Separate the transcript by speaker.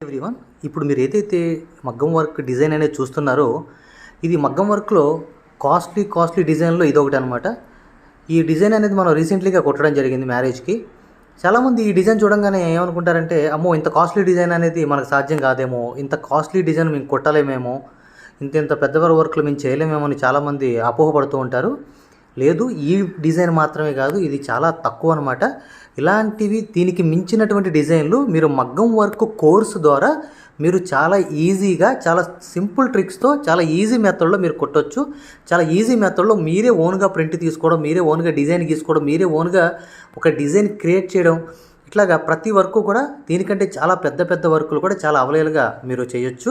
Speaker 1: Everyone ఇప్పుడు మీరు ఏదైతే మగ్గం వర్క్ డిజైన్ అనేది చూస్తున్నారో ఇది మగ్గం వర్క్లో కాస్ట్లీ కాస్ట్లీ డిజైన్లో ఇది ఒకటి అనమాట ఈ డిజైన్ అనేది మనం రీసెంట్లీగా కుట్టడం జరిగింది మ్యారేజ్కి చాలామంది ఈ డిజైన్ చూడంగానే ఏమనుకుంటారంటే అమ్మో ఇంత కాస్ట్లీ డిజైన్ అనేది మనకు సాధ్యం కాదేమో ఇంత కాస్ట్లీ డిజైన్ మేము కుట్టలేమేమో ఇంత ఇంత పెద్దవారి వర్క్లు మేము చేయలేమేమో అని చాలామంది అపోహపడుతూ ఉంటారు. లేదు ఈ డిజైన్ మాత్రమే కాదు ఇది చాలా తక్కువ అనమాట ఇలాంటివి దీనికి మించినటువంటి డిజైన్లు మీరు మగ్గం వర్క్ కోర్సు ద్వారా మీరు చాలా ఈజీగా చాలా సింపుల్ ట్రిక్స్తో చాలా ఈజీ మెథడ్లో మీరు కొట్టొచ్చు. చాలా ఈజీ మెథడ్లో మీరే ఓన్గా ప్రింట్ తీసుకోవడం మీరే ఓన్గా డిజైన్ గీసుకోవడం మీరే ఓన్గా ఒక డిజైన్ క్రియేట్ చేయడం ఇట్లాగా ప్రతి వర్క్ కూడా దీనికంటే చాలా పెద్ద పెద్ద వర్కులు కూడా చాలా అవలేలుగా మీరు చేయొచ్చు.